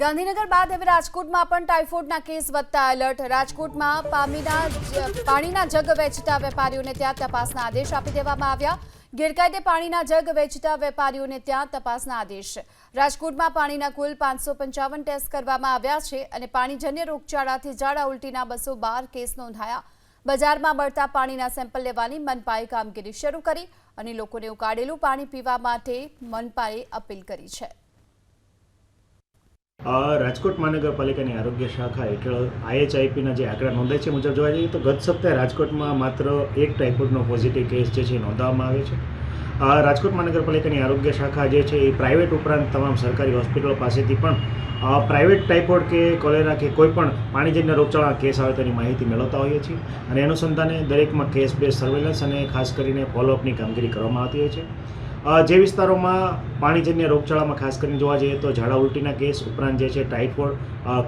ગાંધીનગર બાદ હવે રાજકોટમાં પણ ટાઇફોઇડના કેસ વધતા એલર્ટ. રાજકોટમાં પામીના પાણીના જગ વેચતા વેપારીઓને ત્યાં તપાસના આદેશ આપી દેવામાં આવ્યા. ગેરકાયદે પાણીના જગ વેચતા વેપારીઓને ત્યાં તપાસના આદેશ. રાજકોટમાં પાણીના કુલ પાંચસો પંચાવન ટેસ્ટ કરવામાં આવ્યા છે અને પાણીજન્ય રોગચાળાથી ઝાડા ઉલટીના બસો બાર કેસ નોંધાયા. બજારમાં મળતા પાણીના સેમ્પલ લેવાની મનપાએ કામગીરી શરૂ કરી અને લોકોને ઉકાળેલું પાણી પીવા માટે મનપાએ અપીલ કરી છે. રાજકોટ મહાનગરપાલિકાની આરોગ્ય શાખા હેઠળ આઈએચઆઈપીના જે આંકડા નોંધાય છે મુજબ જોવા જઈએ તો ગત સપ્તાહે રાજકોટમાં માત્ર એક ટાઇફોઇડનો પોઝિટિવ કેસ જે છે નોંધવામાં આવે છે. રાજકોટ મહાનગરપાલિકાની આરોગ્ય શાખા જે છે એ પ્રાઇવેટ ઉપરાંત તમામ સરકારી હોસ્પિટલો પાસેથી પણ પ્રાઇવેટ ટાઇફોઇડ કે કોલેરા કે કોઈપણ પાણીજન્ય રોગચાળા કેસ આવે તેની માહિતી મેળવતા હોઈએ છીએ અને અનુસંધાને દરેકમાં કેસ બેઝ સર્વેલન્સ અને ખાસ કરીને ફોલોઅપની કામગીરી કરવામાં આવતી હોય છે. જે વિસ્તારોમાં પાણીજન્ય રોગચાળામાં ખાસ કરીને જોવા જઈએ તો ઝાડા ઉલટીના કેસ ઉપરાંત જે છે ટાઇફોઇડ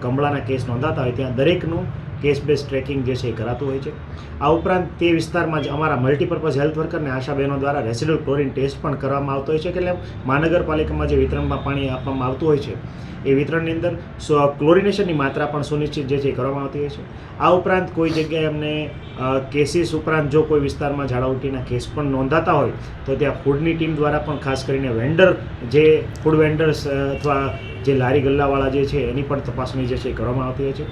કમળાના કેસ નોંધાતા હોય ત્યાં દરેકનું કેસ બેઝ ટ્રેકિંગ જે છે એ કરાતું હોય છે. આ ઉપરાંત તે વિસ્તારમાં જ અમારા મલ્ટીપર્પઝ હેલ્થ વર્કરને આશા બહેનો દ્વારા રેસિડલ ક્લોરિન ટેસ્ટ પણ કરવામાં આવતો હોય છે. એટલે મહાનગરપાલિકામાં જે વિતરણમાં પાણી આપવામાં આવતું હોય છે, એ વિતરણની અંદર ક્લોરિનેશનની માત્રા પણ સુનિશ્ચિત જે છે એ કરવામાં આવતી હોય છે. આ ઉપરાંત કોઈ જગ્યાએ અમને કેસીસ ઉપરાંત જો કોઈ વિસ્તારમાં ઝાડાઉટીના કેસ પણ નોંધાતા હોય, તો ત્યાં ફૂડની ટીમ દ્વારા પણ ખાસ કરીને વેન્ડર જે ફૂડ વેન્ડર્સ અથવા જે લારી ગલ્લાવાળા જે છે, એની પણ તપાસણી જે છે એ કરવામાં આવતી હોય છે.